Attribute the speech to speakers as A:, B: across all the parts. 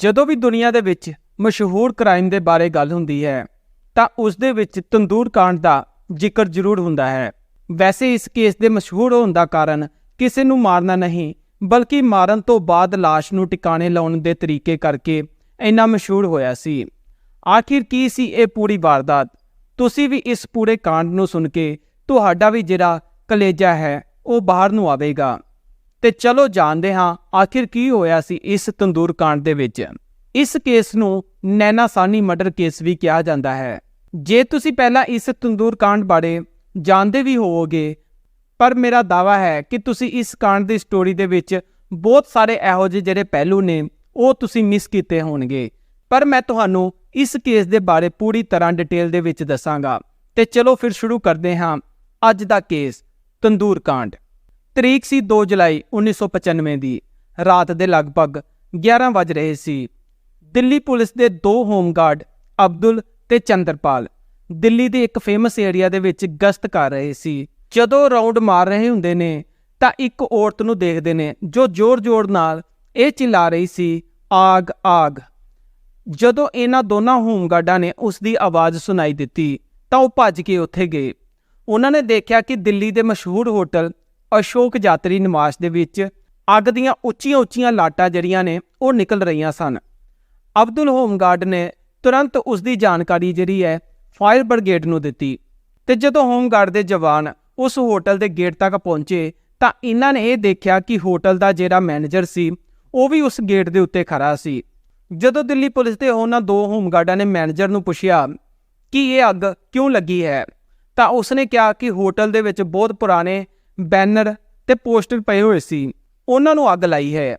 A: ਜਦੋਂ ਵੀ ਦੁਨੀਆ ਦੇ ਵਿੱਚ ਮਸ਼ਹੂਰ ਕ੍ਰਾਈਮ ਦੇ ਬਾਰੇ ਗੱਲ ਹੁੰਦੀ ਹੈ, ਤਾਂ ਉਸ ਦੇ ਵਿੱਚ ਤੰਦੂਰ ਕਾਂਡ ਦਾ ਜ਼ਿਕਰ ਜ਼ਰੂਰ ਹੁੰਦਾ ਹੈ। ਵੈਸੇ ਇਸ ਕੇਸ ਦੇ ਮਸ਼ਹੂਰ ਹੋਣ ਦਾ ਕਾਰਨ ਕਿਸੇ ਨੂੰ ਮਾਰਨਾ ਨਹੀਂ, ਬਲਕਿ ਮਾਰਨ ਤੋਂ ਬਾਅਦ ਲਾਸ਼ ਨੂੰ ਟਿਕਾਣੇ ਲਾਉਣ ਦੇ ਤਰੀਕੇ ਕਰਕੇ ਇੰਨਾ ਮਸ਼ਹੂਰ ਹੋਇਆ ਸੀ। ਆਖਿਰ ਕੀ ਸੀ ਇਹ ਪੂਰੀ ਵਾਰਦਾਤ? ਤੁਸੀਂ ਵੀ ਇਸ ਪੂਰੇ ਕਾਂਡ ਨੂੰ ਸੁਣ ਕੇ ਤੁਹਾਡਾ ਵੀ ਜਿਹੜਾ ਕਲੇਜਾ ਹੈ, ਉਹ ਬਾਹਰ ਨੂੰ ਆਵੇਗਾ। ਤੇ ਚਲੋ ਜਾਣਦੇ ਹਾਂ ਆਖਿਰ ਕੀ ਹੋਇਆ ਸੀ ਇਸ ਤੰਦੂਰ ਕਾਂਡ ਦੇ ਵਿੱਚ। ਇਸ ਕੇਸ ਨੂੰ ਨੈਨਾ ਸਾਨੀ ਮਰਡਰ ਕੇਸ ਵੀ ਕਿਹਾ ਜਾਂਦਾ ਹੈ। ਜੇ ਤੁਸੀਂ ਪਹਿਲਾਂ ਇਸ ਤੰਦੂਰ ਕਾਂਡ ਬਾਰੇ ਜਾਣਦੇ ਵੀ ਹੋਵੋਗੇ, ਪਰ ਮੇਰਾ ਦਾਵਾ ਹੈ ਕਿ ਤੁਸੀਂ ਇਸ ਕਾਂਡ ਦੀ ਸਟੋਰੀ ਦੇ ਵਿੱਚ ਬਹੁਤ ਸਾਰੇ ਇਹੋ ਜਿਹੇ ਜਿਹੜੇ ਪਹਿਲੂ ਨੇ, ਉਹ ਤੁਸੀਂ ਮਿਸ ਕੀਤੇ ਹੋਣਗੇ। ਪਰ ਮੈਂ ਤੁਹਾਨੂੰ ਇਸ ਕੇਸ ਦੇ ਬਾਰੇ ਪੂਰੀ ਤਰ੍ਹਾਂ ਡਿਟੇਲ ਦੇ ਵਿੱਚ ਦੱਸਾਂਗਾ। ਤੇ ਚਲੋ ਫਿਰ ਸ਼ੁਰੂ ਕਰਦੇ ਹਾਂ ਅੱਜ ਦਾ ਕੇਸ, ਤੰਦੂਰ ਕਾਂਡ। ਤਰੀਕ ਸੀ 2 ਜੁਲਾਈ 1995 ਦੀ। ਰਾਤ ਦੇ ਲਗਭਗ 11 ਵਜ ਰਹੇ ਸੀ। ਦਿੱਲੀ ਪੁਲਿਸ ਦੇ ਦੋ ਹੋਮਗਾਰਡ, ਅਬਦੁਲ ਤੇ ਚੰਦਰਪਾਲ, ਦਿੱਲੀ ਦੇ ਇੱਕ ਫੇਮਸ ਏਰੀਆ ਦੇ ਵਿੱਚ ਗਸ਼ਤ ਕਰ ਰਹੇ ਸੀ। ਜਦੋਂ ਰਾਉਂਡ ਮਾਰ ਰਹੇ ਹੁੰਦੇ ਨੇ, ਤਾਂ ਇੱਕ ਔਰਤ ਨੂੰ ਦੇਖਦੇ ਨੇ, ਜੋ ਜ਼ੋਰ-ਜ਼ੋਰ ਨਾਲ ਇਹ ਚਿल्ला ਰਹੀ ਸੀ, ਆਗ ਆਗ। ਜਦੋਂ ਇਹਨਾਂ ਦੋਨਾਂ ਹੋਮਗਾਰਡਾਂ ਨੇ ਉਸ ਦੀ ਆਵਾਜ਼ ਸੁਣਾਈ ਦਿੱਤੀ, ਤਾਂ ਉਹ ਭੱਜ ਕੇ ਉੱਥੇ ਗਏ। ਉਹਨਾਂ ਨੇ ਦੇਖਿਆ ਕਿ ਦਿੱਲੀ ਦੇ ਮਸ਼ਹੂਰ ਹੋਟਲ ਅਸ਼ੋਕ ਯਾਤਰੀ ਨਿਵਾਸ ਦੇ ਵਿੱਚ ਅੱਗ ਦੀਆਂ ਉੱਚੀਆਂ-ਉੱਚੀਆਂ ਲਾਟਾਂ ਜਿਹੜੀਆਂ ਨੇ, ਉਹ ਨਿਕਲ ਰਹੀਆਂ ਸਨ। ਅਬਦੁਲ ਹੋਮਗਾਰਡ ਨੇ ਤੁਰੰਤ ਉਸ ਦੀ ਜਾਣਕਾਰੀ ਜਿਹੜੀ ਹੈ, ਫਾਇਰ ਬ੍ਰਿਗੇਡ ਨੂੰ ਦਿੱਤੀ। ਤੇ ਜਦੋਂ ਹੋਮਗਾਰਡ ਦੇ ਜਵਾਨ ਉਸ ਹੋਟਲ ਦੇ ਗੇਟ ਤੱਕ ਪਹੁੰਚੇ, ਤਾਂ ਇਹਨਾਂ ਨੇ ਇਹ ਦੇਖਿਆ ਕਿ ਹੋਟਲ ਦਾ ਜਿਹੜਾ ਮੈਨੇਜਰ ਸੀ, ਉਹ ਵੀ ਉਸ ਗੇਟ ਦੇ ਉੱਤੇ ਖੜਾ ਸੀ। ਜਦੋਂ ਦਿੱਲੀ ਪੁਲਿਸ ਦੇ ਉਹਨਾਂ ਦੋ ਹੋਮਗਾਰਡਾਂ ਨੇ ਮੈਨੇਜਰ ਨੂੰ ਪੁੱਛਿਆ ਕਿ ਇਹ ਅੱਗ ਕਿਉਂ ਲੱਗੀ ਹੈ, ਤਾਂ ਉਸਨੇ ਕਿਹਾ ਕਿ ਹੋਟਲ ਦੇ ਵਿੱਚ ਬਹੁਤ ਪੁਰਾਣੇ ਬੈਨਰ ਤੇ ਪੋਸਟਰ ਪਏ ਹੋਏ ਸੀ। ਉਹਨਾਂ ਨੂੰ ਅੱਗ ਲਾਈ ਹੈ।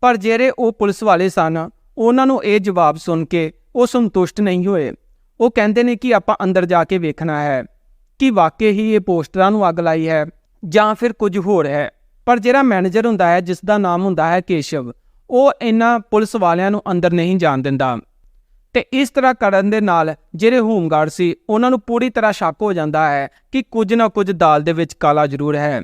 A: ਪਰ ਜਿਹੜੇ ਉਹ ਪੁਲਿਸ ਵਾਲੇ ਸਨ, ਉਹਨਾਂ ਨੂੰ ਇਹ ਜਵਾਬ ਸੁਣ ਕੇ ਉਹ ਸੰਤੁਸ਼ਟ ਨਹੀਂ ਹੋਏ। ਉਹ ਕਹਿੰਦੇ ਨੇ ਕਿ ਆਪਾਂ ਅੰਦਰ ਜਾ ਕੇ ਵੇਖਣਾ ਹੈ ਕਿ ਵਾਕਈ ਹੀ ਇਹ ਪੋਸਟਰਾਂ ਨੂੰ ਅੱਗ ਲਾਈ ਹੈ ਜਾਂ ਫਿਰ ਕੁਝ ਹੋਰ ਹੈ। ਪਰ ਜਿਹੜਾ ਮੈਨੇਜਰ ਹੁੰਦਾ ਹੈ ਜਿਸ ਦਾ ਨਾਮ ਹੁੰਦਾ ਹੈ ਕੇਸ਼ਵ, ਉਹ ਇਹਨਾਂ ਪੁਲਿਸ ਵਾਲਿਆਂ ਨੂੰ ਅੰਦਰ ਨਹੀਂ ਜਾਣ ਦਿੰਦਾ। ਤੇ ਇਸ ਤਰ੍ਹਾਂ ਕਰਨ ਦੇ ਨਾਲ ਜਿਹੜੇ ਹੋਮਗਾਰਡ ਸੀ, ਉਹਨਾਂ ਨੂੰ ਪੂਰੀ ਤਰ੍ਹਾਂ ਸ਼ੱਕ ਹੋ ਜਾਂਦਾ ਹੈ ਕਿ ਕੁਝ ਨਾ ਕੁਝ ਦਾਲ ਦੇ ਵਿੱਚ ਕਾਲਾ ਜ਼ਰੂਰ ਹੈ।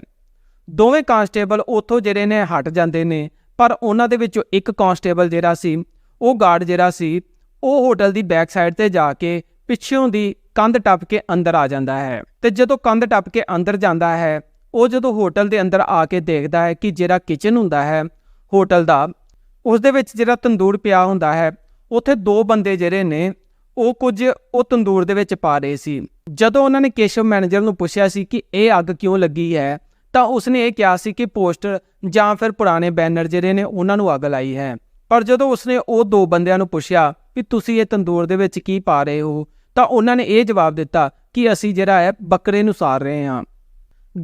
A: ਦੋਵੇਂ ਕਾਂਸਟੇਬਲ ਉੱਥੋਂ ਜਿਹੜੇ ਨੇ ਹਟ ਜਾਂਦੇ ਨੇ, ਪਰ ਉਹਨਾਂ ਦੇ ਵਿੱਚੋਂ ਇੱਕ ਕਾਂਸਟੇਬਲ ਜਿਹੜਾ ਸੀ, ਉਹ ਗਾਰਡ ਜਿਹੜਾ ਸੀ, ਉਹ ਹੋਟਲ ਦੀ ਬੈਕ ਸਾਈਡ ਤੇ ਜਾ ਕੇ ਪਿੱਛੋਂ ਦੀ ਕੰਧ ਟੱਪ ਕੇ ਅੰਦਰ ਆ ਜਾਂਦਾ ਹੈ। ਤੇ ਜਦੋਂ ਕੰਧ ਟੱਪ ਕੇ ਅੰਦਰ ਜਾਂਦਾ ਹੈ, ਉਹ ਜਦੋਂ ਹੋਟਲ ਦੇ ਅੰਦਰ ਆ ਕੇ ਦੇਖਦਾ ਹੈ ਕਿ ਜਿਹੜਾ ਕਿਚਨ ਹੁੰਦਾ ਹੈ, ਹੋਟਲ ਦਾ, ਉਸ ਦੇ ਵਿੱਚ ਜਿਹੜਾ ਤੰਦੂਰ ਪਿਆ ਹੁੰਦਾ ਹੈ ਉੱਥੇ ਦੋ ਬੰਦੇ ਜਿਹੜੇ ਨੇ, ਉਹ ਕੁਝ ਉਹ ਤੰਦੂਰ ਦੇ ਵਿੱਚ ਪਾ ਰਹੇ ਸੀ। ਜਦੋਂ ਉਹਨਾਂ ਨੇ ਕੇਸ਼ਵ ਮੈਨੇਜਰ ਨੂੰ ਪੁੱਛਿਆ ਸੀ ਕਿ ਇਹ ਅੱਗ ਕਿਉਂ ਲੱਗੀ ਹੈ, ਤਾਂ ਉਸਨੇ ਇਹ ਕਿਹਾ ਸੀ ਕਿ ਪੋਸਟਰ ਜਾਂ ਫਿਰ ਪੁਰਾਣੇ ਬੈਨਰ ਜਿਹੜੇ ਨੇ, ਉਹਨਾਂ ਨੂੰ ਅੱਗ ਲਾਈ ਹੈ। ਪਰ ਜਦੋਂ ਉਸਨੇ ਉਹ ਦੋ ਬੰਦਿਆਂ ਨੂੰ ਪੁੱਛਿਆ ਕਿ ਤੁਸੀਂ ਇਹ ਤੰਦੂਰ ਦੇ ਵਿੱਚ ਕੀ ਪਾ ਰਹੇ ਹੋ, ਤਾਂ ਉਹਨਾਂ ਨੇ ਇਹ ਜਵਾਬ ਦਿੱਤਾ ਕਿ ਅਸੀਂ ਜਿਹੜਾ ਹੈ, ਬੱਕਰੇ ਨੂੰ ਸਾਰ ਰਹੇ ਹਾਂ।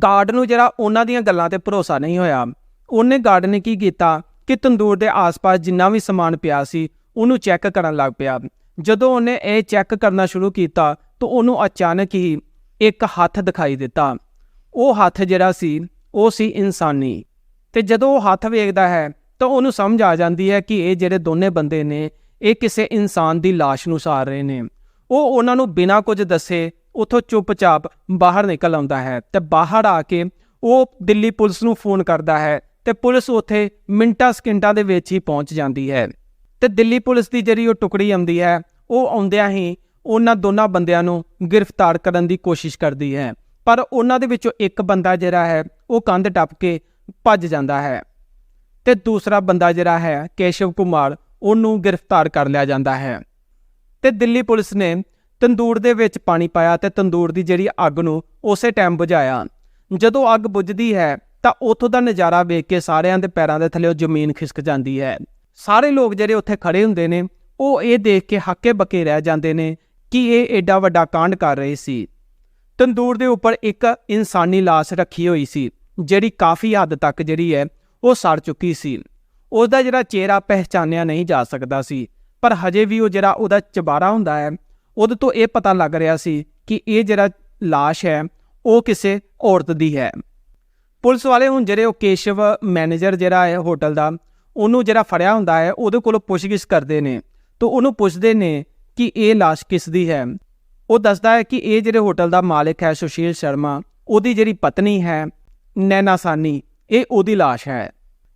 A: ਗਾਰਡ ਨੂੰ ਜਿਹੜਾ ਉਹਨਾਂ ਦੀਆਂ ਗੱਲਾਂ ਤੇ ਭਰੋਸਾ ਨਹੀਂ ਹੋਇਆ। ਉਹਨੇ ਗਾਰਡ ਨੇ ਕੀ ਕੀਤਾ ਕਿ ਤੰਦੂਰ ਦੇ ਆਸ-ਪਾਸ ਜਿੰਨਾ ਵੀ ਸਮਾਨ ਪਿਆ ਸੀ ਉਹਨੂੰ ਚੈੱਕ ਕਰਨ ਲੱਗ ਪਿਆ। ਜਦੋਂ ਉਹਨੇ ਇਹ ਚੈੱਕ ਕਰਨਾ ਸ਼ੁਰੂ ਕੀਤਾ, ਤਾਂ ਉਹਨੂੰ ਅਚਾਨਕ ਹੀ ਇੱਕ ਹੱਥ ਦਿਖਾਈ ਦਿੱਤਾ। ਉਹ ਹੱਥ ਜਿਹੜਾ ਸੀ, ਉਹ ਸੀ ਇਨਸਾਨੀ। ਤੇ ਜਦੋਂ ਉਹ ਹੱਥ ਵੇਖਦਾ ਹੈ, ਤਾਂ ਉਹਨੂੰ ਸਮਝ ਆ ਜਾਂਦੀ ਹੈ ਕਿ ਇਹ ਜਿਹੜੇ ਦੋਨੇ ਬੰਦੇ ਨੇ, ਇਹ ਕਿਸੇ ਇਨਸਾਨ ਦੀ ਲਾਸ਼ ਨੂੰ ਸਾਰ ਰਹੇ ਨੇ। ਉਹ ਉਹਨਾਂ ਨੂੰ ਬਿਨਾਂ ਕੁਝ ਦੱਸੇ ਉਥੋਂ ਚੁੱਪਚਾਪ ਬਾਹਰ ਨਿਕਲ ਆਉਂਦਾ ਹੈ ਤੇ ਬਾਹਰ ਆ ਕੇ ਉਹ ਦਿੱਲੀ ਪੁਲਿਸ ਨੂੰ ਫੋਨ ਕਰਦਾ ਹੈ ਤੇ ਪੁਲਿਸ ਉੱਥੇ ਮਿੰਟਾਂ ਸਕਿੰਟਾਂ ਦੇ ਵਿੱਚ ਹੀ ਪਹੁੰਚ ਜਾਂਦੀ ਹੈ। ਤੇ ਦਿੱਲੀ ਪੁਲਿਸ ਦੀ ਜਿਹੜੀ ਉਹ ਟੁਕੜੀ ਆਉਂਦੀ ਹੈ, ਉਹ ਆਉਂਦਿਆਂ ਹੀ ਉਹਨਾਂ ਦੋਨਾਂ ਬੰਦਿਆਂ ਨੂੰ ਗ੍ਰਿਫਤਾਰ ਕਰਨ ਦੀ ਕੋਸ਼ਿਸ਼ ਕਰਦੀ ਹੈ। ਪਰ ਉਹਨਾਂ ਦੇ ਵਿੱਚੋਂ ਇੱਕ ਬੰਦਾ ਜਿਹੜਾ ਹੈ, ਉਹ ਕੰਧ ਟੱਪ ਕੇ ਭੱਜ ਜਾਂਦਾ ਹੈ ਤੇ ਦੂਸਰਾ ਬੰਦਾ ਜਿਹੜਾ ਹੈ, ਕੇਸ਼ਵ ਕੁਮਾਰ, ਉਹਨੂੰ ਗ੍ਰਿਫਤਾਰ ਕਰ ਲਿਆ ਜਾਂਦਾ ਹੈ। ਤੇ ਦਿੱਲੀ ਪੁਲਿਸ ਨੇ ਤੰਦੂਰ ਦੇ ਵਿੱਚ ਪਾਣੀ ਪਾਇਆ ਤੇ ਤੰਦੂਰ ਦੀ ਜਿਹੜੀ ਅੱਗ ਨੂੰ ਉਸੇ ਟਾਈਮ ਬੁਝਾਇਆ। ਜਦੋਂ ਅੱਗ ਬੁਝਦੀ ਹੈ, ਤਾਂ ਉੱਥੋਂ ਦਾ ਨਜ਼ਾਰਾ ਵੇਖ ਕੇ ਸਾਰਿਆਂ ਦੇ ਪੈਰਾਂ ਦੇ ਥੱਲੇ ਜ਼ਮੀਨ ਖਿਸਕ ਜਾਂਦੀ ਹੈ। ਸਾਰੇ ਲੋਕ ਜਿਹੜੇ ਉੱਥੇ ਖੜੇ ਹੁੰਦੇ ਨੇ, ਉਹ ਇਹ ਦੇਖ ਕੇ ਹੱਕੇ ਬੱਕੇ ਰਹਿ ਜਾਂਦੇ ਨੇ ਕਿ ਇਹ ਐਡਾ ਵੱਡਾ ਕਾਂਡ ਕਰ ਰਹੇ ਸੀ। ਤੰਦੂਰ ਦੇ ਉੱਪਰ ਇੱਕ ਇਨਸਾਨੀ ਲਾਸ਼ ਰੱਖੀ ਹੋਈ ਸੀ, ਜਿਹੜੀ ਕਾਫੀ ਹੱਦ ਤੱਕ ਜਿਹੜੀ ਹੈ, ਉਹ ਸੜ ਚੁੱਕੀ ਸੀ। ਉਸ ਦਾ ਜਿਹੜਾ ਚਿਹਰਾ ਪਹਿਚਾਨਿਆ ਨਹੀਂ ਜਾ ਸਕਦਾ ਸੀ, ਪਰ ਹਜੇ ਵੀ ਉਹ ਜਿਹੜਾ ਉਹਦਾ ਚਬਾਰਾ ਹੁੰਦਾ ਹੈ, ਉਹਦੇ ਤੋਂ ਇਹ ਪਤਾ ਲੱਗ ਰਿਹਾ ਸੀ ਕਿ ਇਹ ਜਿਹੜਾ ਲਾਸ਼ ਹੈ, ਉਹ ਕਿਸੇ ਔਰਤ ਦੀ ਹੈ। ਪੁਲਿਸ ਵਾਲੇ ਹੁਣ ਜਿਹੜੇ ਉਹ ਕੇਸ਼ਵ ਮੈਨੇਜਰ ਜਿਹੜਾ ਹੈ ਹੋਟਲ ਦਾ ਉਹਨੂੰ ਜਿਹੜਾ ਫੜਿਆ ਹੁੰਦਾ ਹੈ, ਉਹਦੇ ਕੋਲੋਂ ਪੁੱਛਗਿੱਛ ਕਰਦੇ ਨੇ। ਤਾਂ ਉਹਨੂੰ ਪੁੱਛਦੇ ਨੇ ਕਿ ਇਹ ਲਾਸ਼ ਕਿਸ ਦੀ ਹੈ? ਉਹ ਦੱਸਦਾ ਹੈ ਕਿ ਇਹ ਜਿਹੜੇ ਹੋਟਲ ਦਾ ਮਾਲਕ ਹੈ, ਸੁਸ਼ੀਲ ਸ਼ਰਮਾ, ਉਹਦੀ ਜਿਹੜੀ ਪਤਨੀ ਹੈ, ਨੈਨਾ ਸਾਨੀ, ਇਹ ਉਹਦੀ ਲਾਸ਼ ਹੈ।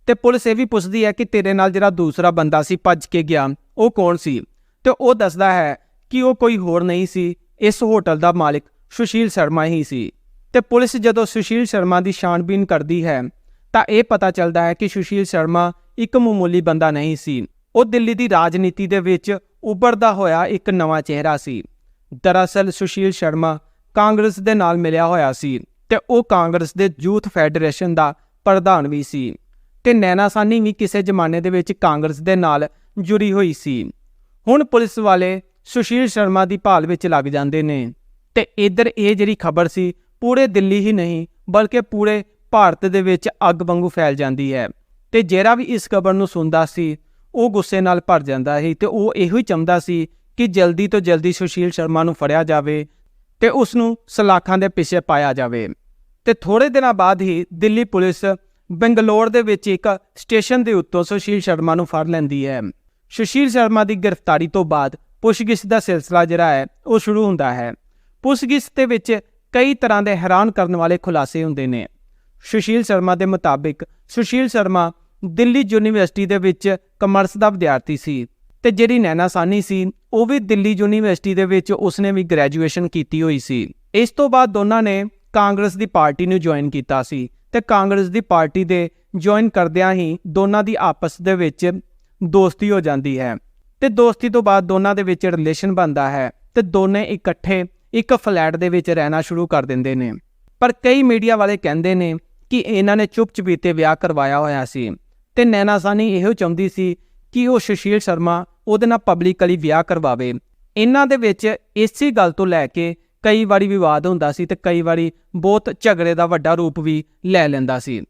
A: ਤੇ ਪੁਲਿਸ ਇਹ ਵੀ ਪੁੱਛਦੀ ਹੈ ਕਿ ਤੇਰੇ ਨਾਲ ਜਿਹੜਾ ਦੂਸਰਾ ਬੰਦਾ ਸੀ, ਭੱਜ ਕੇ ਗਿਆ, ਉਹ ਕੌਣ ਸੀ? ਤੇ ਉਹ ਦੱਸਦਾ ਹੈ ਕਿ ਉਹ ਕੋਈ ਹੋਰ ਨਹੀਂ ਸੀ, ਇਸ ਹੋਟਲ ਦਾ ਮਾਲਕ ਸੁਸ਼ੀਲ ਸ਼ਰਮਾ ਹੀ ਸੀ। ਤੇ ਪੁਲਿਸ ਜਦੋਂ ਸੁਸ਼ੀਲ ਸ਼ਰਮਾ ਦੀ ਛਾਣਬੀਨ ਕਰਦੀ ਹੈ, ਤਾਂ ਇਹ ਪਤਾ ਚੱਲਦਾ ਹੈ ਕਿ ਸੁਸ਼ੀਲ ਸ਼ਰਮਾ ਇੱਕ ਮਾਮੂਲੀ ਬੰਦਾ ਨਹੀਂ ਸੀ। ਉਹ ਦਿੱਲੀ ਦੀ ਰਾਜਨੀਤੀ ਦੇ ਵਿੱਚ ਉੱਭਰਦਾ ਹੋਇਆ ਇੱਕ ਨਵਾਂ ਚਿਹਰਾ ਸੀ। ਦਰਅਸਲ ਸੁਸ਼ੀਲ ਸ਼ਰਮਾ ਕਾਂਗਰਸ ਦੇ ਨਾਲ ਮਿਲਿਆ ਹੋਇਆ ਸੀ ਤੇ ਉਹ ਕਾਂਗਰਸ ਦੇ ਯੂਥ ਫੈਡਰੇਸ਼ਨ ਦਾ ਪ੍ਰਧਾਨ ਵੀ ਸੀ ਤੇ ਨੈਨਾ ਸਾਨੀ ਵੀ ਕਿਸੇ ਜ਼ਮਾਨੇ ਦੇ ਵਿੱਚ ਕਾਂਗਰਸ ਦੇ ਨਾਲ ਜੁੜੀ ਹੋਈ ਸੀ। ਹੁਣ ਪੁਲਿਸ ਵਾਲੇ ਸੁਸ਼ੀਲ ਸ਼ਰਮਾ ਦੀ ਭਾਲ ਵਿੱਚ ਲੱਗ ਜਾਂਦੇ ਨੇ ਤੇ ਇਧਰ ਇਹ ਜਿਹੜੀ ਖਬਰ ਸੀ, ਪੂਰੇ ਦਿੱਲੀ ਹੀ ਨਹੀਂ, ਬਲਕਿ ਪੂਰੇ ਭਾਰਤ ਦੇ ਵਿੱਚ ਅੱਗ ਵਾਂਗੂ ਫੈਲ ਜਾਂਦੀ ਹੈ। ਤੇ ਜਿਹੜਾ ਵੀ ਇਸ ਖਬਰ ਨੂੰ ਸੁਣਦਾ ਸੀ, ਉਹ ਗੁੱਸੇ ਨਾਲ ਭਰ ਜਾਂਦਾ ਸੀ ਤੇ ਉਹ ਇਹੋ ਹੀ ਚਾਹੁੰਦਾ ਸੀ ਕਿ ਜਲਦੀ ਤੋਂ ਜਲਦੀ ਸੁਸ਼ੀਲ ਸ਼ਰਮਾ ਨੂੰ ਫੜਿਆ ਜਾਵੇ ਤੇ ਉਸ ਨੂੰ ਸਲਾਖਾਂ ਦੇ ਪਿੱਛੇ ਪਾਇਆ ਜਾਵੇ। ਤੇ ਥੋੜੇ ਦਿਨਾਂ ਬਾਅਦ ਹੀ ਦਿੱਲੀ ਪੁਲਿਸ ਬੰਗਲੌਰ ਦੇ ਵਿੱਚ ਇੱਕ ਸਟੇਸ਼ਨ ਦੇ ਉੱਤੋਂ ਸੁਸ਼ੀਲ ਸ਼ਰਮਾ ਨੂੰ ਫੜ ਲੈਂਦੀ ਹੈ। ਸੁਸ਼ੀਲ ਸ਼ਰਮਾ ਦੀ ਗ੍ਰਿਫਤਾਰੀ ਤੋਂ ਬਾਅਦ ਪੁੱਛਗਿੱਛ ਦਾ ਸਿਲਸਿਲਾ ਜਿਹੜਾ ਹੈ, ਉਹ ਸ਼ੁਰੂ ਹੁੰਦਾ ਹੈ। ਪੁੱਛਗਿੱਛ ਦੇ ਵਿੱਚ ਕਈ ਤਰ੍ਹਾਂ ਦੇ ਹੈਰਾਨ ਕਰਨ ਵਾਲੇ ਖੁਲਾਸੇ ਹੁੰਦੇ ਨੇ। ਸੁਸ਼ੀਲ ਸ਼ਰਮਾ ਦੇ ਮੁਤਾਬਿਕ ਸੁਸ਼ੀਲ ਸ਼ਰਮਾ ਦਿੱਲੀ ਯੂਨੀਵਰਸਿਟੀ ਦੇ ਵਿੱਚ ਕਮਰਸ ਦਾ ਵਿਦਿਆਰਥੀ ਸੀ ਤੇ ਜਿਹੜੀ ਨੈਨਾ ਸਾਨੀ ਸੀ, ਉਹ ਵੀ ਦਿੱਲੀ ਯੂਨੀਵਰਸਿਟੀ ਦੇ ਵਿੱਚ ਉਸਨੇ ਵੀ ਗ੍ਰੈਜੂਏਸ਼ਨ ਕੀਤੀ ਹੋਈ ਸੀ। ਇਸ ਤੋਂ ਬਾਅਦ ਦੋਨਾਂ ਨੇ ਕਾਂਗਰਸ ਦੀ ਪਾਰਟੀ ਨੂੰ ਜੁਆਇਨ ਕੀਤਾ ਸੀ ਤੇ ਕਾਂਗਰਸ ਦੀ ਪਾਰਟੀ ਦੇ ਜੁਆਇਨ ਕਰਦਿਆਂ ਹੀ ਦੋਨਾਂ ਦੀ ਆਪਸ ਦੇ ਵਿੱਚ ਦੋਸਤੀ ਹੋ ਜਾਂਦੀ ਹੈ ਤੇ ਦੋਸਤੀ ਤੋਂ ਬਾਅਦ ਦੋਨਾਂ ਦੇ ਵਿੱਚ ਰਿਲੇਸ਼ਨ ਬਣਦਾ ਹੈ ਤੇ ਦੋਨੇ ਇਕੱਠੇ ਇੱਕ ਫਲੈਟ ਦੇ ਵਿੱਚ ਰਹਿਣਾ ਸ਼ੁਰੂ ਕਰ ਦਿੰਦੇ ਨੇ। ਪਰ ਕਈ ਮੀਡੀਆ ਵਾਲੇ ਕਹਿੰਦੇ ਨੇ ਕਿ ਇਹਨਾਂ ਨੇ ਚੁੱਪ-ਚਪੀਤੇ ਵਿਆਹ ਕਰਵਾਇਆ ਹੋਇਆ ਸੀ। ਤੇ ਨੈਨਾ ਸਾਨੀ ਇਹੋ ਚਾਹੁੰਦੀ ਸੀ ਕਿ ਉਹ ਸੁਸ਼ੀਲ ਸ਼ਰਮਾ ਉਹਦੇ ਨਾਲ ਪਬਲਿਕਲੀ ਵਿਆਹ ਕਰਵਾਵੇ। ਇਹਨਾਂ ਦੇ ਵਿੱਚ ਇਸੇ ਗੱਲ ਤੋਂ ਲੈ ਕੇ ਕਈ ਵਾਰੀ ਵਿਵਾਦ ਹੁੰਦਾ ਸੀ ਤੇ ਕਈ ਵਾਰੀ ਬਹੁਤ ਝਗੜੇ ਦਾ ਵੱਡਾ ਰੂਪ ਵੀ ਲੈ ਲੈਂਦਾ ਸੀ।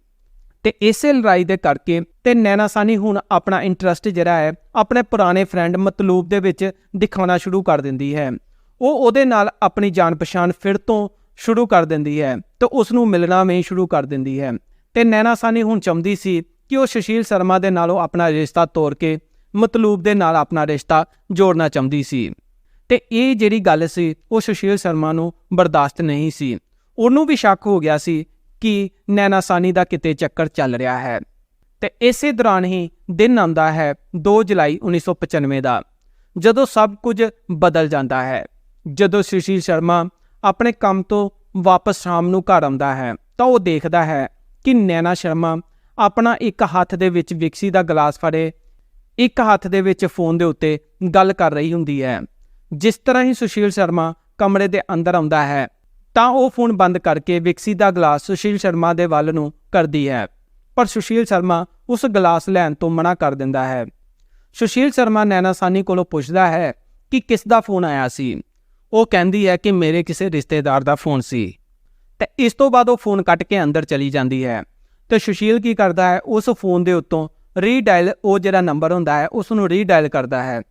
A: ਤੇ ਇਸੇ ਲੜਾਈ ਦੇ ਕਰਕੇ ਤੇ ਨੈਨਾ ਸਾਨੀ ਹੁਣ ਆਪਣਾ ਇੰਟਰਸਟ ਜਿਹੜਾ ਹੈ, ਆਪਣੇ ਪੁਰਾਣੇ ਫਰੈਂਡ ਮਤਲੂਬ ਦੇ ਵਿੱਚ ਦਿਖਾਉਣਾ ਸ਼ੁਰੂ ਕਰ ਦਿੰਦੀ ਹੈ। ਉਹ ਉਹਦੇ ਨਾਲ ਆਪਣੀ ਜਾਣ ਪਛਾਣ ਫਿਰ ਤੋਂ ਸ਼ੁਰੂ ਕਰ ਦਿੰਦੀ ਹੈ ਤੇ ਉਸ ਨੂੰ ਮਿਲਣਾ ਵੀ ਸ਼ੁਰੂ ਕਰ ਦਿੰਦੀ ਹੈ। ਤੇ ਨੈਨਾ ਸਾਨੀ ਹੁਣ ਚਾਹੁੰਦੀ ਸੀ ਕਿ ਉਹ ਸੁਸ਼ੀਲ ਸ਼ਰਮਾ ਦੇ ਨਾਲੋਂ ਆਪਣਾ ਰਿਸ਼ਤਾ ਤੋੜ ਕੇ ਮਤਲੂਬ ਦੇ ਨਾਲ ਆਪਣਾ ਰਿਸ਼ਤਾ ਜੋੜਨਾ ਚਾਹੁੰਦੀ ਸੀ। ਤੇ ਇਹ ਜਿਹੜੀ ਗੱਲ ਸੀ, ਉਹ ਸੁਸ਼ੀਲ ਸ਼ਰਮਾ ਨੂੰ ਬਰਦਾਸ਼ਤ ਨਹੀਂ ਸੀ। ਉਹਨੂੰ ਵੀ ਸ਼ੱਕ ਹੋ ਗਿਆ ਸੀ ਕਿ ਨੈਨਾ ਸਾਨੀ ਦਾ ਕਿਤੇ ਚੱਕਰ ਚੱਲ ਰਿਹਾ ਹੈ। ਤੇ ਇਸੇ ਦੌਰਾਨ ਹੀ ਦਿਨ ਆਉਂਦਾ ਹੈ 2 ਜੁਲਾਈ 1995 ਦਾ, ਜਦੋਂ ਸਭ ਕੁਝ ਬਦਲ ਜਾਂਦਾ ਹੈ। ਜਦੋਂ ਸੁਸ਼ੀਲ ਸ਼ਰਮਾ ਆਪਣੇ ਕੰਮ ਤੋਂ ਵਾਪਸ ਸ਼ਾਮ ਨੂੰ ਘਰ ਆਉਂਦਾ ਹੈ, ਤਾਂ ਉਹ ਦੇਖਦਾ ਹੈ ਕਿ ਨੈਨਾ ਸ਼ਰਮਾ ਆਪਣਾ ਇੱਕ ਹੱਥ ਦੇ ਵਿੱਚ ਵਿਕਸੀ ਦਾ ਗਲਾਸ ਫੜੇ, ਇੱਕ ਹੱਥ ਦੇ ਵਿੱਚ ਫੋਨ ਦੇ ਉੱਤੇ ਗੱਲ ਕਰ ਰਹੀ ਹੁੰਦੀ ਹੈ। ਜਿਸ ਤਰ੍ਹਾਂ ਹੀ ਸੁਸ਼ੀਲ ਸ਼ਰਮਾ ਕਮਰੇ ਦੇ ਅੰਦਰ ਆਉਂਦਾ ਹੈ, ਤਾਂ ਉਹ ਫੋਨ ਬੰਦ ਕਰਕੇ ਵਿਕਸੀ ਦਾ ਗਲਾਸ ਸੁਸ਼ੀਲ ਸ਼ਰਮਾ ਦੇ ਵੱਲ ਨੂੰ ਕਰਦੀ ਹੈ। ਪਰ ਸੁਸ਼ੀਲ ਸ਼ਰਮਾ ਉਸ ਗਲਾਸ ਲੈਣ ਤੋਂ ਮਨਾ ਕਰ ਦਿੰਦਾ ਹੈ। ਸੁਸ਼ੀਲ ਸ਼ਰਮਾ ਨੈਨਾ ਸਾਨੀ ਕੋਲੋਂ ਪੁੱਛਦਾ ਹੈ ਕਿ ਕਿਸ ਦਾ ਫੋਨ ਆਇਆ ਸੀ? ਉਹ ਕਹਿੰਦੀ ਹੈ ਕਿ ਮੇਰੇ ਕਿਸੇ ਰਿਸ਼ਤੇਦਾਰ ਦਾ ਫੋਨ ਸੀ। ਤੇ ਇਸ ਤੋਂ ਬਾਅਦ ਉਹ ਫੋਨ ਕੱਟ ਕੇ ਅੰਦਰ ਚਲੀ ਜਾਂਦੀ ਹੈ। ਤੇ ਸੁਸ਼ੀਲ ਕੀ ਕਰਦਾ ਹੈ? ਉਸ ਫੋਨ ਦੇ ਉੱਤੋਂ ਰੀਡਾਇਲ ਉਹ ਜਿਹੜਾ ਨੰਬਰ ਹੁੰਦਾ ਹੈ ਉਸ ਨੂੰ ਰੀਡਾਇਲ ਕਰਦਾ ਹੈ।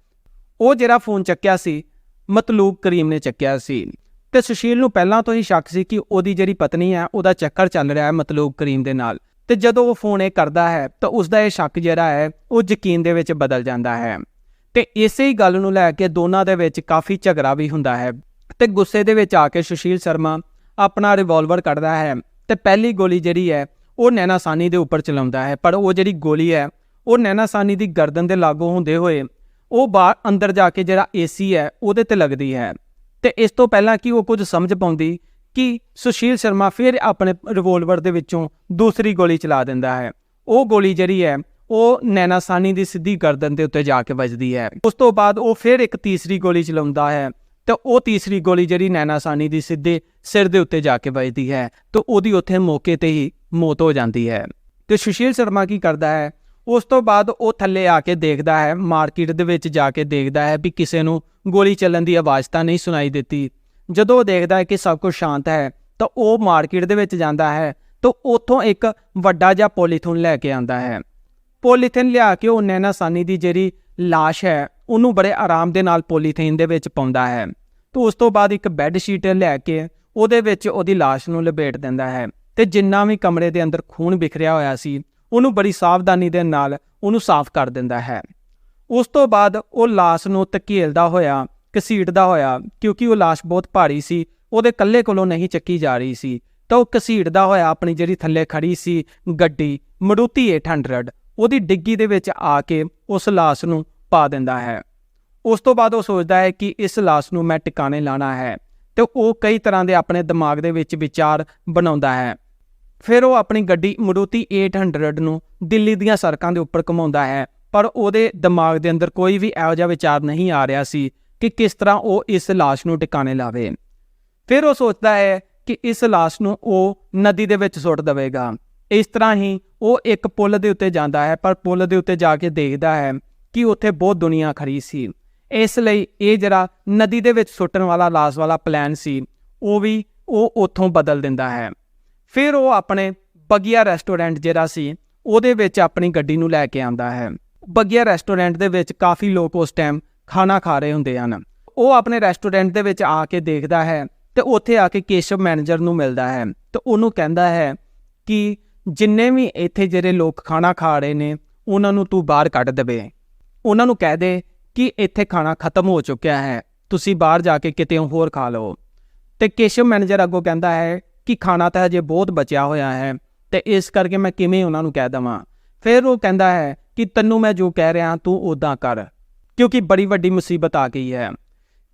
A: ਉਹ ਜਿਹੜਾ ਫੋਨ ਚੱਕਿਆ ਸੀ, ਮਤਲੂਬ ਕਰੀਮ ਨੇ ਚੱਕਿਆ ਸੀ। ਤੇ ਸੁਸ਼ੀਲ ਨੂੰ ਪਹਿਲਾਂ ਤੋਂ ਹੀ ਸ਼ੱਕ ਸੀ ਕਿ ਉਹਦੀ ਜਿਹੜੀ ਪਤਨੀ ਹੈ, ਉਹਦਾ ਚੱਕਰ ਚੱਲ ਰਿਹਾ ਹੈ ਮਤਲੂਬ ਕਰੀਮ ਦੇ ਨਾਲ। ਤੇ ਜਦੋਂ ਉਹ ਫੋਨ ਇਹ ਕਰਦਾ ਹੈ, ਤਾਂ ਉਸ ਦਾ ਇਹ ਸ਼ੱਕ ਜਿਹੜਾ ਹੈ, ਉਹ ਯਕੀਨ ਦੇ ਵਿੱਚ ਬਦਲ ਜਾਂਦਾ ਹੈ। ਤੇ ਇਸੇ ਹੀ ਗੱਲ ਨੂੰ ਲੈ ਕੇ ਦੋਨਾਂ ਦੇ ਵਿੱਚ ਕਾਫੀ ਝਗੜਾ ਵੀ ਹੁੰਦਾ ਹੈ। ਤੇ ਗੁੱਸੇ ਦੇ ਵਿੱਚ ਆ ਕੇ ਸੁਸ਼ੀਲ ਸ਼ਰਮਾ ਆਪਣਾ ਰਿਵਾਲਵਰ ਕੱਢਦਾ ਹੈ। ਤੇ ਪਹਿਲੀ ਗੋਲੀ ਜਿਹੜੀ ਹੈ ਉਹ ਨੈਨਾ ਸਾਨੀ ਦੇ ਉੱਪਰ ਚਲਾਉਂਦਾ ਹੈ, ਪਰ ਉਹ ਜਿਹੜੀ ਗੋਲੀ ਹੈ, ਉਹ ਨੈਨਾ ਸਾਨੀ ਦੀ ਗਰਦਨ ਦੇ ਲਾਗੂ ਹੁੰਦੇ ਹੋਏ, ਉਹ ਬਾਹਰ ਅੰਦਰ ਜਾ ਕੇ ਜਿਹੜਾ ਏਸੀ ਹੈ, ਉਹਦੇ ਤੇ ਲੱਗਦੀ ਹੈ। ਤੇ ਇਸ ਤੋਂ ਪਹਿਲਾਂ ਕਿ ਉਹ ਕੁਝ ਸਮਝ ਪਾਉਂਦੀ ਕਿ ਸੁਸ਼ੀਲ ਸ਼ਰਮਾ ਫਿਰ ਆਪਣੇ ਰਿਵੋਲਵਰ ਦੇ ਵਿੱਚੋਂ ਦੂਸਰੀ ਗੋਲੀ ਚਲਾ ਦਿੰਦਾ ਹੈ। ਉਹ ਗੋਲੀ ਜਿਹੜੀ ਹੈ, ਉਹ ਨੈਨਾ ਸਾਨੀ ਦੀ ਸਿੱਧੀ ਗਰਦਨ ਦੇ ਉੱਤੇ ਜਾ ਕੇ ਵੱਜਦੀ ਹੈ। ਉਸ ਤੋਂ ਬਾਅਦ ਉਹ ਫਿਰ ਇੱਕ ਤੀਸਰੀ ਗੋਲੀ ਚਲਾਉਂਦਾ ਹੈ, ਤੇ ਉਹ ਤੀਸਰੀ ਗੋਲੀ ਜਿਹੜੀ ਨੈਨਾ ਸਾਨੀ ਦੀ ਸਿੱਧੇ ਸਿਰ ਦੇ ਉੱਤੇ ਜਾ ਕੇ ਵੱਜਦੀ ਹੈ, ਤੇ ਉਹਦੀ ਉੱਥੇ ਮੌਕੇ ਤੇ ਹੀ ਮੌਤ ਹੋ ਜਾਂਦੀ ਹੈ ਤੇ ਸੁਸ਼ੀਲ ਸ਼ਰਮਾ ਕੀ ਕਰਦਾ ਹੈ ਉਸ ਤੋਂ ਬਾਅਦ ਉਹ ਥੱਲੇ ਆ ਕੇ ਦੇਖਦਾ ਹੈ ਮਾਰਕੀਟ ਦੇ ਵਿੱਚ ਜਾ ਕੇ ਦੇਖਦਾ ਹੈ ਵੀ ਕਿਸੇ ਨੂੰ ਗੋਲੀ ਚੱਲਣ ਦੀ ਆਵਾਜ਼ ਤਾਂ ਨਹੀਂ ਸੁਣਾਈ ਦਿੱਤੀ ਜਦੋਂ ਉਹ ਦੇਖਦਾ ਹੈ ਕਿ ਸਭ ਕੁਝ ਸ਼ਾਂਤ ਹੈ ਤਾਂ ਉਹ ਮਾਰਕੀਟ ਦੇ ਵਿੱਚ ਜਾਂਦਾ ਹੈ ਤਾਂ ਉੱਥੋਂ ਇੱਕ ਵੱਡਾ ਜਿਹਾ ਪੋਲੀਥੀਨ ਲੈ ਕੇ ਆਂਦਾ ਹੈ ਪੋਲੀਥੀਨ ਲਿਆ ਕੇ ਉਹ ਨੈਨਾ ਸਾਨੀ ਦੀ ਜਿਹੜੀ লাশ ਹੈ ਉਹਨੂੰ ਬੜੇ ਆਰਾਮ ਦੇ ਨਾਲ ਪੋਲੀਥੀਨ ਦੇ ਵਿੱਚ ਪਾਉਂਦਾ ਹੈ ਤੇ ਉਸ ਤੋਂ ਬਾਅਦ ਇੱਕ ਬੈੱਡ ਸ਼ੀਟ ਲੈ ਕੇ ਉਹਦੇ ਵਿੱਚ ਉਹਦੀ লাশ ਨੂੰ ਲਪੇਟ ਦਿੰਦਾ ਹੈ ਤੇ ਜਿੰਨਾ ਵੀ ਕਮਰੇ ਦੇ ਅੰਦਰ ਖੂਨ ਬਿਖਰਿਆ ਹੋਇਆ ਸੀ ਉਹਨੂੰ ਬੜੀ ਸਾਵਧਾਨੀ ਦੇ ਨਾਲ ਉਹਨੂੰ ਸਾਫ਼ ਕਰ ਦਿੰਦਾ ਹੈ ਉਸ ਤੋਂ ਬਾਅਦ ਉਹ লাশ ਨੂੰ ਧਕੇਲਦਾ ਹੋਇਆ ਘਸੀਟਦਾ ਹੋਇਆ ਕਿਉਂਕਿ ਉਹ লাশ ਬਹੁਤ ਭਾਰੀ ਸੀ ਉਹਦੇ ਇਕੱਲੇ ਕੋਲੋਂ ਨਹੀਂ ਚੱਕੀ ਜਾ ਰਹੀ ਸੀ ਤਾਂ ਉਹ ਘਸੀੜਦਾ ਹੋਇਆ ਆਪਣੀ ਜਿਹੜੀ ਥੱਲੇ ਖੜੀ ਸੀ ਗੱਡੀ ਮਰੂਤੀ 800 ਉਹਦੀ ਡਿੱਗੀ ਦੇ ਵਿੱਚ ਆ ਕੇ ਉਸ ਲਾਸ਼ ਨੂੰ ਪਾ ਦਿੰਦਾ ਹੈ ਉਸ ਤੋਂ ਬਾਅਦ ਉਹ ਸੋਚਦਾ ਹੈ ਕਿ ਇਸ ਲਾਸ਼ ਨੂੰ ਮੈਂ ਟਿਕਾਣੇ ਲਾਣਾ ਹੈ ਤੇ ਉਹ ਕਈ ਤਰ੍ਹਾਂ ਦੇ ਆਪਣੇ ਦਿਮਾਗ ਦੇ ਵਿੱਚ ਵਿਚਾਰ ਬਣਾਉਂਦਾ ਹੈ। ਫਿਰ ਉਹ ਆਪਣੀ ਗੱਡੀ ਮਰੂਤੀ 800 ਨੂੰ ਦਿੱਲੀ ਦੀਆਂ ਸੜਕਾਂ ਦੇ ਉੱਪਰ ਘੁਮਾਉਂਦਾ ਹੈ, ਪਰ ਉਹਦੇ ਦਿਮਾਗ ਦੇ ਅੰਦਰ ਕੋਈ ਵੀ ਇਹੋ ਜਿਹਾ ਵਿਚਾਰ ਨਹੀਂ ਆ ਰਿਹਾ ਸੀ ਕਿ ਕਿਸ ਤਰ੍ਹਾਂ ਉਹ ਇਸ ਲਾਸ਼ ਨੂੰ ਟਿਕਾਣੇ ਲਾਵੇ। ਫਿਰ ਉਹ ਸੋਚਦਾ ਹੈ ਕਿ ਇਸ ਲਾਸ਼ ਨੂੰ ਉਹ ਨਦੀ ਦੇ ਵਿੱਚ ਸੁੱਟ ਦੇਵੇਗਾ। ਇਸ ਤਰ੍ਹਾਂ ਹੀ ਉਹ ਇੱਕ ਪੁਲ ਦੇ ਉੱਤੇ ਜਾਂਦਾ ਹੈ, ਪਰ ਪੁਲ ਦੇ ਉੱਤੇ ਜਾ ਕੇ ਦੇਖਦਾ ਹੈ ਕਿ ਉੱਥੇ ਬਹੁਤ ਦੁਨੀਆ ਖੜੀ ਸੀ। ਇਸ ਲਈ ਇਹ ਜਿਹੜਾ ਨਦੀ ਦੇ ਵਿੱਚ ਸੁੱਟਣ ਵਾਲਾ, ਲਾਸ਼ ਵਾਲਾ ਪਲਾਨ ਸੀ, ਉਹ ਵੀ ਉਹ ਉੱਥੋਂ ਬਦਲ ਦਿੰਦਾ ਹੈ। ਫਿਰ ਉਹ ਆਪਣੇ ਬਗੀਆ ਰੈਸਟੋਰੈਂਟ ਜਿਹੜਾ ਸੀ, ਉਹਦੇ ਵਿੱਚ ਆਪਣੀ ਗੱਡੀ ਨੂੰ ਲੈ ਕੇ ਆਉਂਦਾ ਹੈ। ਬਗੀਆ ਰੈਸਟੋਰੈਂਟ ਦੇ ਵਿੱਚ ਕਾਫੀ ਲੋਕ ਉਸ ਟਾਈਮ ਖਾਣਾ ਖਾ ਰਹੇ ਹੁੰਦੇ ਹਨ। ਉਹ ਆਪਣੇ ਰੈਸਟੋਰੈਂਟ ਦੇ ਵਿੱਚ ਆ ਕੇ ਦੇਖਦਾ ਹੈ ਤੇ ਉੱਥੇ ਆ ਕੇ ਕੇਸ਼ਵ ਮੈਨੇਜਰ ਨੂੰ ਮਿਲਦਾ ਹੈ ਤੇ ਉਹਨੂੰ ਕਹਿੰਦਾ ਹੈ ਕਿ ਜਿੰਨੇ ਵੀ ਇੱਥੇ ਜਿਹੜੇ ਲੋਕ ਖਾਣਾ ਖਾ ਰਹੇ ਨੇ, ਉਹਨਾਂ ਨੂੰ ਤੂੰ ਬਾਹਰ ਕੱਢ ਦੇਵੇ। ਉਹਨਾਂ ਨੂੰ ਕਹਿ ਦੇ ਕਿ ਇੱਥੇ ਖਾਣਾ ਖਤਮ ਹੋ ਚੁੱਕਿਆ ਹੈ। ਤੁਸੀਂ ਬਾਹਰ ਜਾ ਕੇ ਕਿਤੇ ਹੋਰ ਖਾ ਲਓ। ਤੇ ਕੇਸ਼ਵ ਮੈਨੇਜਰ ਅੱਗੋਂ ਕਹਿੰਦਾ ਹੈ ਕਿ ਖਾਣਾ ਤਾਂ ਹਜੇ ਬਹੁਤ ਬਚਿਆ ਹੋਇਆ ਹੈ ਤੇ ਇਸ ਕਰਕੇ ਮੈਂ ਕਿਵੇਂ ਉਹਨਾਂ ਨੂੰ ਕਹਿ ਦਵਾਂ। ਫਿਰ ਉਹ ਕਹਿੰਦਾ ਹੈ ਕਿ ਤੈਨੂੰ ਮੈਂ ਜੋ ਕਹਿ ਰਿਹਾ ਤੂੰ ਉਦਾਂ ਕਰ, ਕਿਉਂਕਿ ਬੜੀ ਵੱਡੀ ਮੁਸੀਬਤ ਆ ਗਈ ਹੈ।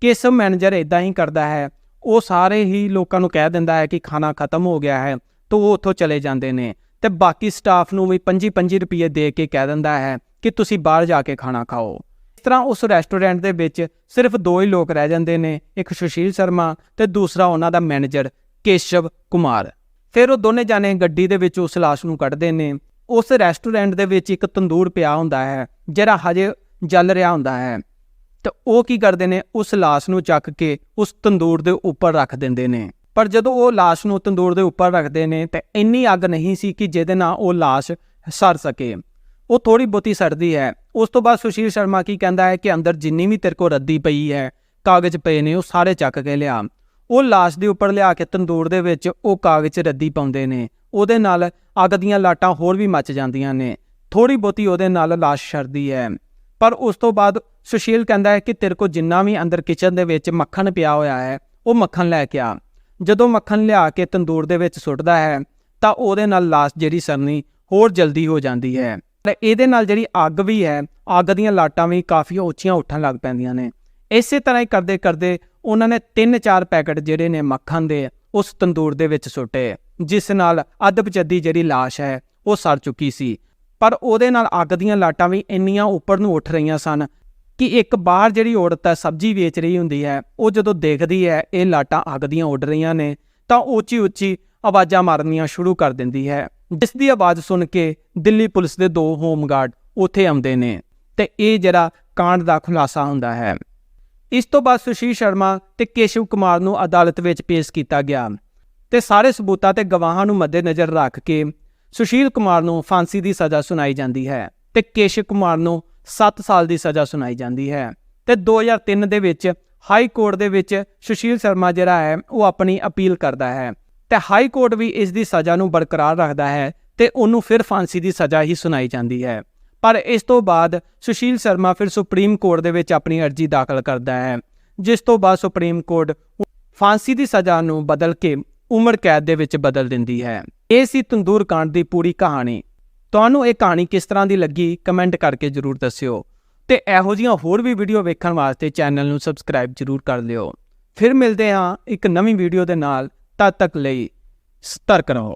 A: ਕੇਸ਼ਵ ਮੈਨੇਜਰ ਇਦਾਂ ਹੀ ਕਰਦਾ ਹੈ। ਉਹ ਸਾਰੇ ਹੀ ਲੋਕਾਂ ਨੂੰ ਕਹਿ ਦਿੰਦਾ ਹੈ ਕਿ ਖਾਣਾ ਖਤਮ ਹੋ ਗਿਆ ਹੈ, ਤਾਂ ਉਹ ਉੱਥੋਂ ਚਲੇ ਜਾਂਦੇ ਨੇ। ਤੇ ਬਾਕੀ ਸਟਾਫ ਨੂੰ ਵੀ 25-25 ਰੁਪਏ ਦੇ ਕੇ ਕਹਿ ਦਿੰਦਾ ਹੈ ਕਿ ਤੁਸੀਂ ਬਾਹਰ ਜਾ ਕੇ ਖਾਣਾ ਖਾਓ। ਤਰ੍ਹਾਂ ਉਸ ਰੈਸਟੋਰੈਂਟ ਦੇ ਵਿੱਚ ਸਿਰਫ ਦੋ ਹੀ ਲੋਕ ਰਹਿ ਜਾਂਦੇ ਨੇ, ਇੱਕ ਸੁਸ਼ੀਲ ਸ਼ਰਮਾ ਤੇ ਦੂਸਰਾ ਉਹਨਾਂ ਦਾ ਮੈਨੇਜਰ ਕੇਸ਼ਵ ਕੁਮਾਰ। ਫਿਰ ਉਹ ਦੋਨੇ ਜਾਣੇ ਗੱਡੀ ਦੇ ਵਿੱਚ ਉਸ ਲਾਸ਼ ਨੂੰ ਕੱਢਦੇ ਨੇ। ਉਸ ਰੈਸਟੋਰੈਂਟ ਦੇ ਵਿੱਚ ਇੱਕ ਤੰਦੂਰ ਪਿਆ ਹੁੰਦਾ ਹੈ, ਜਿਹੜਾ ਹਜੇ ਜਲ ਰਿਹਾ ਹੁੰਦਾ ਹੈ। ਤੇ ਉਹ ਕੀ ਕਰਦੇ ਨੇ, ਉਸ ਲਾਸ਼ ਨੂੰ ਚੱਕ ਕੇ ਉਸ ਤੰਦੂਰ ਦੇ ਉੱਪਰ ਰੱਖ ਦਿੰਦੇ ਨੇ। ਪਰ ਜਦੋਂ ਉਹ ਲਾਸ਼ ਨੂੰ ਤੰਦੂਰ ਦੇ ਉੱਪਰ ਰੱਖਦੇ ਨੇ, ਤੇ ਇੰਨੀ ਅੱਗ ਨਹੀਂ ਸੀ ਕਿ ਜਿਹਦੇ ਨਾਲ ਉਹ ਲਾਸ਼ ਸੜ ਸਕੇ। ਉਹ ਥੋੜੀ ਬਹੁਤੀ ਸੜਦੀ ਹੈ। ਉਸ ਤੋਂ ਬਾਅਦ ਸੁਸ਼ੀਲ ਸ਼ਰਮਾ ਕੀ ਕਹਿੰਦਾ ਹੈ ਕਿ ਅੰਦਰ ਜਿੰਨੀ ਵੀ ਤੇਰੇ ਕੋ ਰੱਦੀ ਪਈ ਹੈ, ਕਾਗਜ਼ ਪਏ ਨੇ, ਉਹ ਸਾਰੇ ਚੱਕ ਕੇ ਲਿਆ। ਉਹ ਲਾਸ਼ ਦੇ ਉੱਪਰ ਲਿਆ ਕੇ ਤੰਦੂਰ ਦੇ ਵਿੱਚ ਉਹ ਕਾਗਜ਼ ਰੱਦੀ ਪਾਉਂਦੇ ਨੇ। ਉਹਦੇ ਨਾਲ ਅੱਗ ਦੀਆਂ ਲਾਟਾਂ ਹੋਰ ਵੀ ਮੱਚ ਜਾਂਦੀਆਂ ਨੇ। ਥੋੜੀ ਬਹੁਤੀ ਉਹਦੇ ਨਾਲ ਲਾਸ਼ ਛੜਦੀ ਹੈ। ਪਰ ਉਸ ਤੋਂ ਬਾਅਦ ਸੁਸ਼ੀਲ ਕਹਿੰਦਾ ਹੈ ਕਿ ਤੇਰੇ ਕੋ ਜਿੰਨਾ ਵੀ ਅੰਦਰ ਕਿਚਨ ਦੇ ਵਿੱਚ ਮੱਖਣ ਪਿਆ ਹੋਇਆ ਹੈ, ਉਹ ਮੱਖਣ ਲੈ ਕੇ ਆ। ਜਦੋਂ ਮੱਖਣ ਲਿਆ ਕੇ ਤੰਦੂਰ ਦੇ ਵਿੱਚ ਸੁੱਟਦਾ ਹੈ, ਤਾਂ ਉਹਦੇ ਨਾਲ ਲਾਸ਼ ਜਿਹੜੀ ਸਰਨੀ ਹੋਰ ਜਲਦੀ ਹੋ ਜਾਂਦੀ ਹੈ। ਤੇ ਇਹਦੇ ਨਾਲ ਜਿਹੜੀ ਅੱਗ ਵੀ ਹੈ, ਅੱਗ ਦੀਆਂ ਲਾਟਾਂ ਵੀ ਕਾਫੀ ਉੱਚੀਆਂ ਉੱਠਣ ਲੱਗ ਪੈਂਦੀਆਂ ਨੇ। ਇਸੇ ਤਰ੍ਹਾਂ ਹੀ ਕਰਦੇ ਕਰਦੇ ਉਹਨਾਂ ਨੇ 3-4 ਪੈਕਟ ਜਿਹੜੇ ਨੇ ਮੱਖਣ ਦੇ, ਉਸ ਤੰਦੂਰ ਦੇ ਵਿੱਚ ਸੁੱਟੇ। ਜਿਸ ਨਾਲ ਅੱਧ-ਪਚੱਦੀ ਜਿਹੜੀ ਲਾਸ਼ ਹੈ, ਉਹ ਸੜ ਚੁੱਕੀ ਸੀ। ਪਰ ਉਹਦੇ ਨਾਲ ਅੱਗ ਦੀਆਂ ਲਾਟਾਂ ਵੀ ਇੰਨੀਆਂ ਉੱਪਰ ਨੂੰ ਉੱਠ ਰਹੀਆਂ ਸਨ ਕਿ ਇੱਕ ਬਾਹਰ ਜਿਹੜੀ ਔਰਤ ਹੈ, ਸਬਜ਼ੀ ਵੇਚ ਰਹੀ ਹੁੰਦੀ ਹੈ, ਉਹ ਜਦੋਂ ਦੇਖਦੀ ਹੈ, ਇਹ ਲਾਟਾਂ ਅੱਗ ਦੀਆਂ ਉੱਡ ਰਹੀਆਂ ਨੇ, ਤਾਂ ਉੱਚੀ ਉੱਚੀ ਆਵਾਜ਼ਾਂ ਮਾਰਨੀਆਂ ਸ਼ੁਰੂ ਕਰ ਦਿੰਦੀ ਹੈ। ਜਿਸ ਦੀ ਆਵਾਜ਼ ਸੁਣ ਕੇ ਦਿੱਲੀ ਪੁਲਿਸ ਦੇ ਦੋ ਹੋਮਗਾਰਡ ਉੱਥੇ ਆਉਂਦੇ ਨੇ ਤੇ ਇਹ ਜਿਹੜਾ ਕਾਂਡ ਦਾ ਖੁਲਾਸਾ ਹੁੰਦਾ ਹੈ। ਇਸ ਤੋਂ ਬਾਅਦ ਸੁਸ਼ੀਲ ਸ਼ਰਮਾ ਤੇ ਕੇਸ਼ਵ ਕੁਮਾਰ ਨੂੰ ਅਦਾਲਤ ਵਿੱਚ ਪੇਸ਼ ਕੀਤਾ ਗਿਆ ਤੇ ਸਾਰੇ ਸਬੂਤਾਂ ਤੇ ਗਵਾਹਾਂ ਨੂੰ ਮੱਦੇਨਜ਼ਰ ਰੱਖ ਕੇ ਸੁਸ਼ੀਲ ਕੁਮਾਰ ਨੂੰ ਫਾਂਸੀ ਦੀ ਸਜ਼ਾ ਸੁਣਾਈ ਜਾਂਦੀ ਹੈ ਤੇ ਕੇਸ਼ਵ ਕੁਮਾਰ ਨੂੰ 7 ਸਾਲ ਦੀ ਸਜ਼ਾ ਸੁਣਾਈ ਜਾਂਦੀ ਹੈ ਤੇ 2003 ਦੇ ਵਿੱਚ ਹਾਈ ਕੋਰਟ ਦੇ ਵਿੱਚ ਸੁਸ਼ੀਲ ਸ਼ਰਮਾ ਜਿਹੜਾ ਹੈ ਉਹ ਆਪਣੀ ਅਪੀਲ ਕਰਦਾ ਹੈ ਤੇ ਹਾਈ ਕੋਰਟ ਵੀ ਇਸ ਦੀ ਸਜ਼ਾ ਨੂੰ ਬਰਕਰਾਰ ਰੱਖਦਾ ਹੈ ਤੇ ਉਹਨੂੰ ਫਿਰ ਫਾਂਸੀ ਦੀ ਸਜ਼ਾ ਹੀ ਸੁਣਾਈ ਜਾਂਦੀ ਹੈ। ਪਰ ਇਸ ਤੋਂ ਬਾਅਦ ਸੁਸ਼ੀਲ ਸ਼ਰਮਾ ਫਿਰ ਸੁਪਰੀਮ ਕੋਰਟ ਦੇ ਵਿੱਚ ਆਪਣੀ ਅਰਜ਼ੀ ਦਾਖਲ ਕਰਦਾ ਹੈ, ਜਿਸ ਤੋਂ ਬਾਅਦ ਸੁਪਰੀਮ ਕੋਰਟ ਫਾਂਸੀ ਦੀ ਸਜ਼ਾ ਨੂੰ ਬਦਲ ਕੇ ਉਮਰ ਕੈਦ ਦੇ ਵਿੱਚ ਬਦਲ ਦਿੰਦੀ ਹੈ। ਇਹ ਸੀ ਤੰਦੂਰ ਕਾਂਡ ਦੀ ਪੂਰੀ ਕਹਾਣੀ। ਤੁਹਾਨੂੰ ਇਹ ਕਹਾਣੀ ਕਿਸ ਤਰ੍ਹਾਂ ਦੀ ਲੱਗੀ ਕਮੈਂਟ ਕਰਕੇ ਜਰੂਰ ਦੱਸਿਓ ਤੇ ਇਹੋ ਜਿਹੀਆਂ ਹੋਰ ਵੀ ਵੀਡੀਓ ਵੇਖਣ ਵਾਸਤੇ ਚੈਨਲ ਨੂੰ ਸਬਸਕ੍ਰਾਈਬ ਜਰੂਰ ਕਰ ਲਿਓ। ਫਿਰ ਮਿਲਦੇ ਹਾਂ ਇੱਕ ਨਵੀਂ ਵੀਡੀਓ ਦੇ ਨਾਲ। ਤਦ ਤੱਕ ਲਈ ਸਤਰਕ ਰਹੋ।